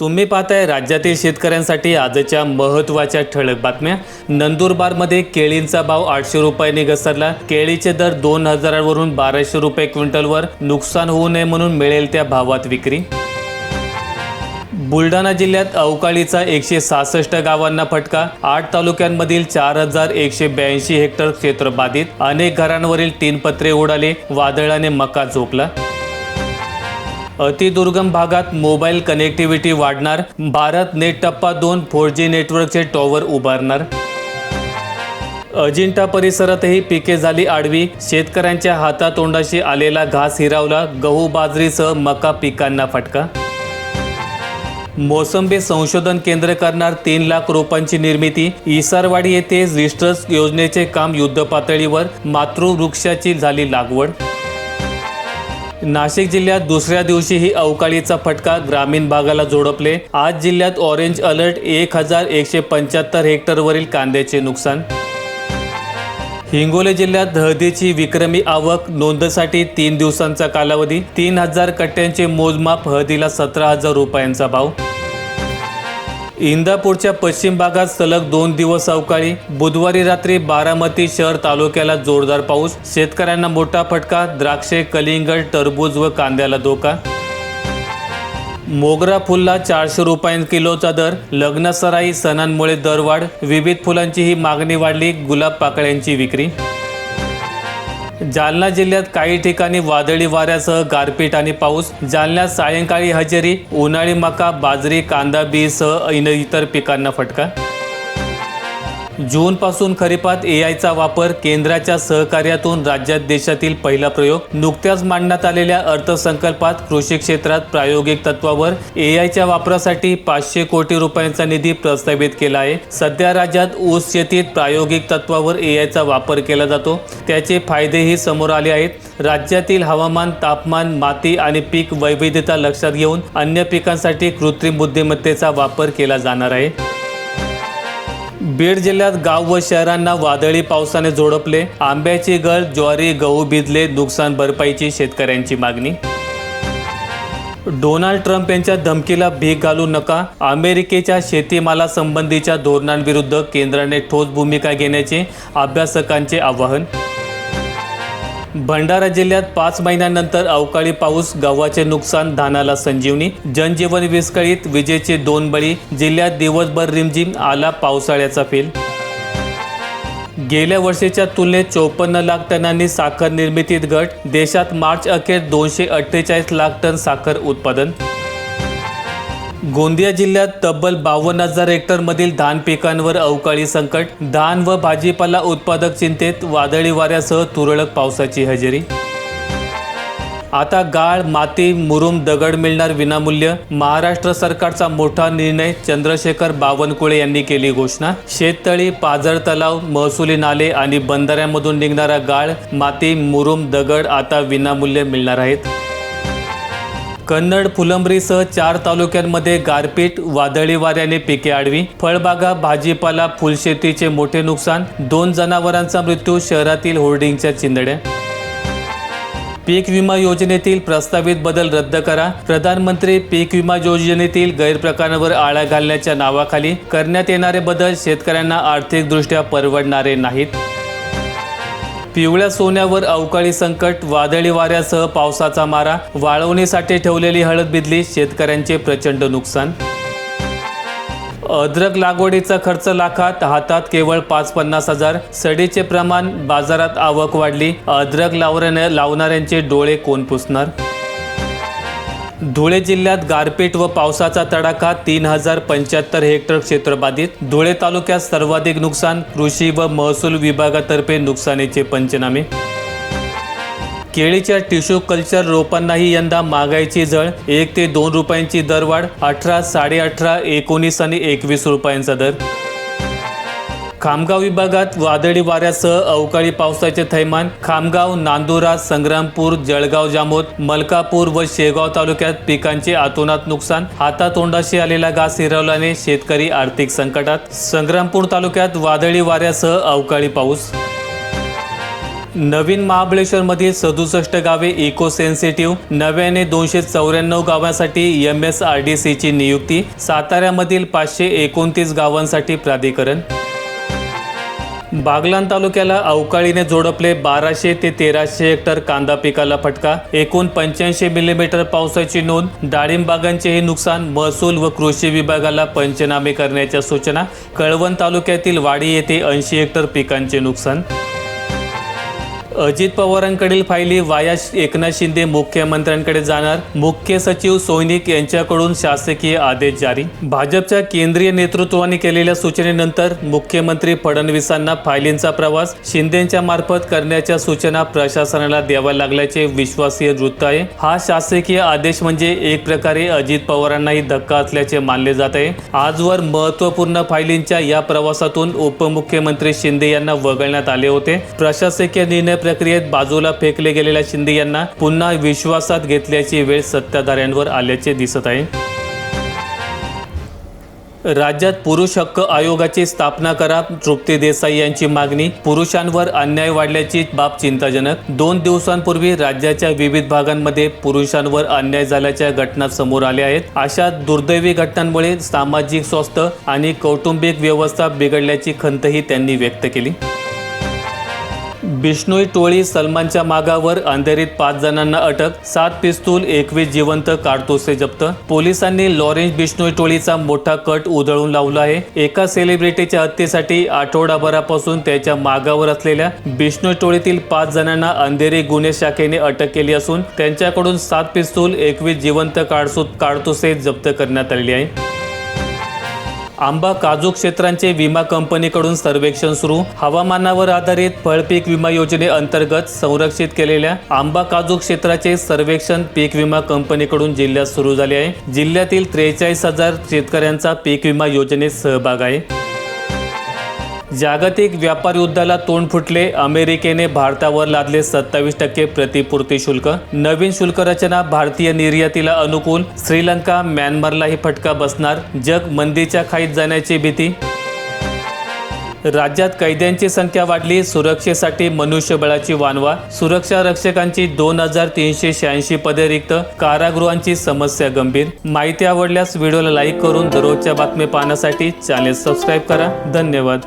तुम्ही पाहताय राज्यातील शेतकऱ्यांसाठी आजच्या महत्त्वाच्या ठळक बातम्या. नंदुरबारमध्ये केळींचा भाव आठशे रुपयांनी घसरला. केळीचे दर दोन हजारावरून बाराशे रुपये क्विंटलवर. नुकसान होऊ नये म्हणून मिळेल त्या भावात विक्री. बुलढाणा जिल्ह्यात अवकाळीचा एकशे सहासष्ट गावांना फटका. आठ तालुक्यांमधील चार हजार एकशे ब्याऐंशी हेक्टर क्षेत्र बाधित. अनेक घरांवरील तीन पत्रे उडाले. वादळाने मका झोपला अतिदुर्गम भागात मोबाईल कनेक्टिव्हिटी वाढणार. भारत नेट टप्पा दोन फोर जी नेटवर्कचे टॉवर उभारणार. अजिंठा परिसरातही पिके झाली आडवी. शेतकऱ्यांच्या हातातोंडाशी आलेला घास हिरावला. गहू बाजरीसह मका पिकांना फटका. मोसंबी संशोधन केंद्र करणार तीन लाख रोपांची निर्मिती. इसारवाडी येथे रिस्टर्स योजनेचे काम युद्धपातळीवर. मातृवृक्षाची झाली लागवड. नाशिक जिल्ह्यात दुसऱ्या दिवशीही अवकाळीचा फटका ग्रामीण भागाला झोडपले आज जिल्ह्यात ऑरेंज अलर्ट एक हजार एकशे पंच्याहत्तर हेक्टरवरील कांद्याचे नुकसान. हिंगोली जिल्ह्यात हळदीची विक्रमी आवक नोंदसाठी तीन दिवसांचा कालावधी तीन हजार कट्ट्यांचे मोजमाप हळदीला सतरा हजार रुपयांचा भाव. इंदापूरच्या पश्चिम भागात सलग दोन दिवस अवकाळी बुधवारी रात्री बारामती शहर तालुक्याला जोरदार पाऊस शेतकऱ्यांना मोठा फटका द्राक्षे कलिंगड टरबूज व कांद्याला धोका. मोगरा फुलला चारशे रुपये किलोचा दर लग्नसराई सणांमुळे दरवाढ विविध फुलांची ही मागणी वाढली गुलाब पाकळ्यांची विक्री. जालना जिल्ह्यात काही ठिकाणी वादळी वाऱ्यासह गारपीट आणि पाऊस. जालन्यात सायंकाळी हजेरी उन्हाळी मका बाजरी कांदा बीसह इतर पिकांना फटका. जूनपासून खरीपात ए आयचा वापर केंद्राच्या सहकार्यातून राज्यात देशातील पहिला प्रयोग नुकत्याच मांडण्यात आलेल्या अर्थसंकल्पात कृषी क्षेत्रात प्रायोगिक तत्वावर ए आयच्या वापरासाठी पाचशे कोटी रुपयांचा निधी प्रस्तावित केला आहे. सध्या राज्यात ऊस शेतीत प्रायोगिक तत्वावर ए आयचा वापर केला जातो. त्याचे फायदेही समोर आले आहेत. राज्यातील हवामान तापमान माती आणि पीक वैविध्यता लक्षात घेऊन अन्य पिकांसाठी कृत्रिम बुद्धिमत्तेचा वापर केला जाणार आहे. बीड जिल्ह्यात गाव व शहरांना वादळी पावसाने झोडपले. आंब्याची गळ ज्वारी गहू भिजले नुकसान भरपाईची शेतकऱ्यांची मागणी. डोनाल्ड ट्रम्प यांच्या धमकीला भीक घालू नका. अमेरिकेच्या शेतीमालासंबंधीच्या धोरणांविरुद्ध केंद्राने ठोस भूमिका घेण्याचे अभ्यासकांचे आवाहन. भंडारा जिल्ह्यात पाच महिन्यानंतर अवकाळी पाऊस गव्हाचे नुकसान धानाला संजीवनी जनजीवन विस्कळीत विजेचे दोन बळी जिल्ह्यात दिवसभर रिमझिम आला पावसाळ्याचा फेल गेल्या वर्षीच्या तुलनेत चोपन्न लाख टनांनी साखर निर्मितीत घट देशात मार्च अखेर दोनशे अठ्ठेचाळीस लाख टन साखर उत्पादन. गोंदिया जिल्ह्यात तब्बल बावन्न हजार हेक्टरमधील धान पिकांवर अवकाळी संकट. धान व भाजीपाला उत्पादक चिंतेत वादळी वाऱ्यासह तुरळक पावसाची हजेरी. आता गाळ माती मुरुम दगड मिळणार विनामूल्य. महाराष्ट्र सरकारचा मोठा निर्णय चंद्रशेखर बावनकुळे यांनी केली घोषणा. शेततळी पाझर तलाव महसुली नाले आणि बंधाऱ्यामधून निघणारा गाळ माती मुरुम दगड आता विनामूल्य मिळणार आहेत. कन्नड फुलंब्रीसह चार तालुक्यांमध्ये गारपीट वादळी वाऱ्याने पिके आडवी. फळबागा भाजीपाला फुलशेतीचे मोठे नुकसान दोन जनावरांचा मृत्यू शहरातील होर्डिंगच्या चिंदड्या. पीक विमा योजनेतील प्रस्तावित बदल रद्द करा. प्रधानमंत्री पीक विमा योजनेतील गैरप्रकारांवर आळा घालण्याच्या नावाखाली करण्यात येणारे बदल शेतकऱ्यांना आर्थिकदृष्ट्या परवडणारे नाहीत. पिवळ्या सोन्यावर अवकाळी संकट वादळी वाऱ्यासह पावसाचा मारा वाळवणीसाठी ठेवलेली हळद बिदली शेतकऱ्यांचे प्रचंड नुकसान. अद्रक लागवडीचा खर्च लाखात हातात केवळ पाच पन्नास हजार. सडीचे प्रमाण बाजारात आवक वाढली. अद्रक लावण्या लावणाऱ्यांचे डोळे कोण पुसणार? धुळे जिल्ह्यात गारपीट व पावसाचा तडाखा तीन हजार पंच्याहत्तर हेक्टर क्षेत्र बाधित. धुळे तालुक्यात सर्वाधिक नुकसान कृषी व महसूल विभागातर्फे नुकसानीचे पंचनामे. केळीच्या टिश्यू कल्चर रोपांनाही यंदा महागाईची झळ एक ते दोन रुपयांची दरवाढ अठरा साडे अठरा एकोणीस आणि एकवीस रुपयांचा दर. खामगाव विभागात वादळी वाऱ्यासह अवकाळी पावसाचे थैमान खामगाव नांदुरा संग्रामपूर जळगाव जामोद मलकापूर व शेगाव तालुक्यात पिकांचे आतोनात नुकसान हातातोंडाशी आलेला घास हिरवल्याने शेतकरी आर्थिक संकटात. संग्रामपूर तालुक्यात वादळी वाऱ्यासह अवकाळी पाऊस. नवीन महाबळेश्वरमधील सदुसष्ट गावे इको सेन्सिटिव्ह नव्याने दोनशे चौऱ्याण्णव गावांसाठी एम एस आर डी सीची नियुक्ती साताऱ्यामधील पाचशे एकोणतीस गावांसाठी प्राधिकरण. बागलाण तालुक्याला अवकाळीने जोडपले बाराशे ते तेराशे हेक्टर कांदा पिकाला फटका. एकूण पंच्याऐंशी मिलीमीटर पावसाची नोंद. डाळिंब बागांचेही नुकसान. महसूल व कृषी विभागाला पंचनामे करण्याच्या सूचना. कळवण तालुक्यातील वाडी येथे ऐंशी हेक्टर पिकांचे नुकसान. अजित पवारांकडील फायली वाया एकनाथ शिंदे मुख्यमंत्र्यांकडे जाणार. मुख्य सचिव सोयनिक यांच्याकडून शासकीय आदेश जारी. भाजपच्या केंद्रीय नेतृत्वाने केलेल्या सूचनेनंतर मुख्यमंत्री फडणवीसांना फायलींचा प्रवास शिंदेच्या मार्फत करण्याच्या सूचना प्रशासनाला द्याव्या लागल्याचे विश्वासीय वृत्त आहे. हा शासकीय आदेश म्हणजे एक प्रकारे अजित पवारांनाही धक्का असल्याचे मानले जात आहे. आजवर महत्त्वपूर्ण फायलींच्या या प्रवासातून उपमुख्यमंत्री शिंदे यांना वगळण्यात आले होते. प्रशासकीय निर्णय प्रक्रियेत बाजूला फेकले गेलेल्या शिंदे यांना पुन्हा विश्वासात घेतल्याची वेळ सत्ताधाऱ्यांवर आल्याचे दिसत आहे. राज्यात पुरुष हक्क आयोगाची स्थापना करा तृप्ती देसाई यांची मागणी पुरुषांवर अन्याय वाढल्याची बाब चिंताजनक. दोन दिवसांपूर्वी राज्याच्या विविध भागांमध्ये पुरुषांवर अन्याय झाल्याच्या घटना समोर आल्या आहेत. अशा दुर्दैवी घटनांमुळे सामाजिक स्वास्थ्य आणि कौटुंबिक व्यवस्था बिघडल्याची खंतही त्यांनी व्यक्त केली. बिष्णोई टोळी सलमानच्या मागावर अंधेरीत पाच जणांना अटक सात पिस्तूल एकवीस जिवंत काढतोसे जप्त. पोलिसांनी लॉरेन्स बिष्णोई टोळीचा मोठा कट उधळून लावला आहे. एका सेलिब्रिटीच्या हत्येसाठी आठवडाभरापासून त्याच्या मागावर असलेल्या बिष्णोई टोळीतील पाच जणांना अंधेरी गुन्हे शाखेने अटक केली असून त्यांच्याकडून सात पिस्तूल एकवीस जिवंत काडसू काढतोसे जप्त करण्यात आलेली आहे. आंबा काजू क्षेत्रांचे विमा कंपनीकडून सर्वेक्षण सुरू. हवामानावर आधारित फळपीक विमा योजनेअंतर्गत संरक्षित केलेल्या आंबा काजू क्षेत्राचे सर्वेक्षण पीक विमा कंपनीकडून जिल्ह्यात सुरू झाले आहे. जिल्ह्यातील त्रेचाळीस हजार शेतकऱ्यांचा पीक विमा योजनेत सहभाग आहे. जागतिक व्यापार युद्धाला तोंड फुटले. अमेरिकेने भारतावर लादले सत्तावीस टक्के प्रतिपूर्ती शुल्क. नवीन शुल्क रचना भारतीय निर्यातीला अनुकूल. श्रीलंका म्यानमारलाही फटका बसणार. जग मंदीच्या खाईत जाण्याची भीती. राज्यात कैद्यांची संख्या वाढली. सुरक्षेसाठी मनुष्यबळाची वानवा. सुरक्षा रक्षकांची दोन हजार तीनशे शहाऐंशी पदे रिक्त. कारागृहांची समस्या गंभीर. माहिती आवडल्यास व्हिडिओला लाईक करून दररोजच्या बातम्या पाहण्यासाठी चॅनेल सबस्क्राईब करा. धन्यवाद.